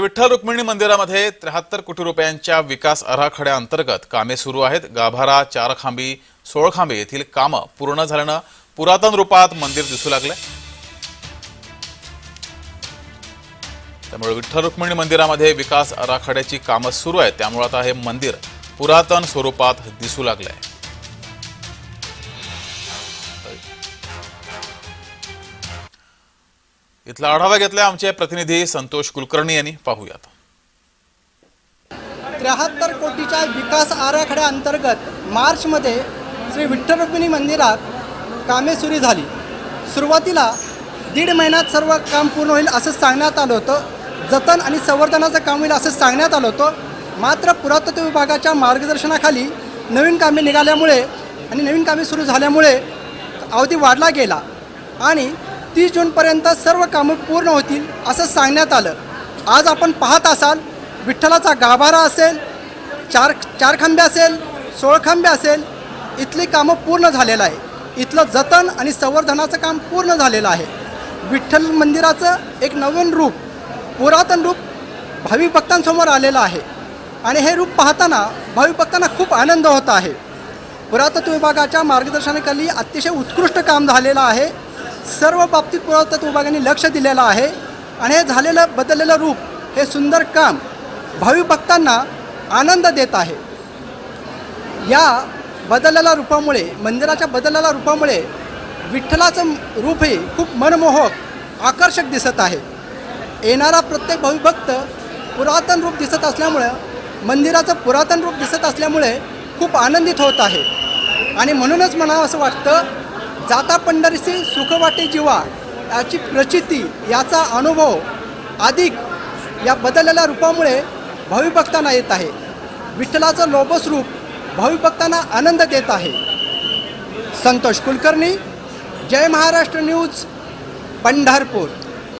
विठ्ठल रुक्मिणी मंदिरामध्ये त्र्याहत्तर कोटी रुपयांच्या विकास आराखड्याअंतर्गत कामे सुरू आहेत. गाभारा चारखांबी सोळखांबी येथील कामं पूर्ण झाल्यानं पुरातन रूपात मंदिर दिसू लागले त्यामुळे विठ्ठल रुक्मिणी मंदिरामध्ये विकास आराखड्याची कामं सुरू आहेत. त्यामुळे आता हे मंदिर पुरातन स्वरूपात दिसू लागलंय. इथला आढावा घेतलाय आमचे प्रतिनिधी संतोष कुलकर्णी यांनी. पाहूयात. त्र्याहत्तर कोटीच्या विकास आराखड्याअंतर्गत मार्चमध्ये श्री विठ्ठल रुक्मिणी मंदिरात कामे सुरू झाली. सुरुवातीला दीड महिन्यात सर्व काम पूर्ण होईल असं सांगण्यात आलं होतं. जतन आणि संवर्धनाचं काम होईल असं सांगण्यात आलं होतं. मात्र पुरातत्व विभागाच्या मार्गदर्शनाखाली नवीन कामे निघाल्यामुळे आणि नवीन कामे सुरू झाल्यामुळे अवधी वाढला गेला. आणि तीस जूनपर्यंत सर्व कामं पूर्ण होतील असं सांगण्यात आलं. आज आपण पाहत असाल विठ्ठलाचा गाभारा असेल चार चार खांबे असेल सोळखांबे असेल इथली कामं पूर्ण झालेलं आहे. इथलं जतन आणि संवर्धनाचं काम पूर्ण झालेलं आहे. विठ्ठल मंदिराचं एक नवीन रूप पुरातन रूप भाविक भक्तांसमोर आलेलं आहे. आणि हे रूप पाहताना भाविक भक्तांना खूप आनंद होत आहे. पुरातत्व विभागाच्या मार्गदर्शनाखाली अतिशय उत्कृष्ट काम झालेलं आहे. सर्व बाबतीत पुरातत्व विभागाने लक्ष दिलेलं आहे आणि हे झालेलं बदललेलं रूप हे सुंदर काम भावी भक्तांना आनंद देत आहे. या बदललेल्या रूपामुळे मंदिराच्या बदललेल्या रूपामुळे विठ्ठलाचं रूप हे खूप मनमोहक आकर्षक दिसत आहे. येणारा प्रत्येक भाविभक्त पुरातन रूप दिसत असल्यामुळं मंदिराचं पुरातन रूप दिसत असल्यामुळे खूप आनंदित होत आहे. आणि म्हणूनच मला असं वाटतं जाता पंढरीसी सुख वाटे जीवा याची प्रचिती याचा अनुभव अधिक या बदललेल्या रूपामुळे भाविभक्तांना येत आहे. विठ्ठलाचं लोबस रूप भाविभक्तांना आनंद देत आहे. संतोष कुलकर्णी जय महाराष्ट्र न्यूज पंढरपूर.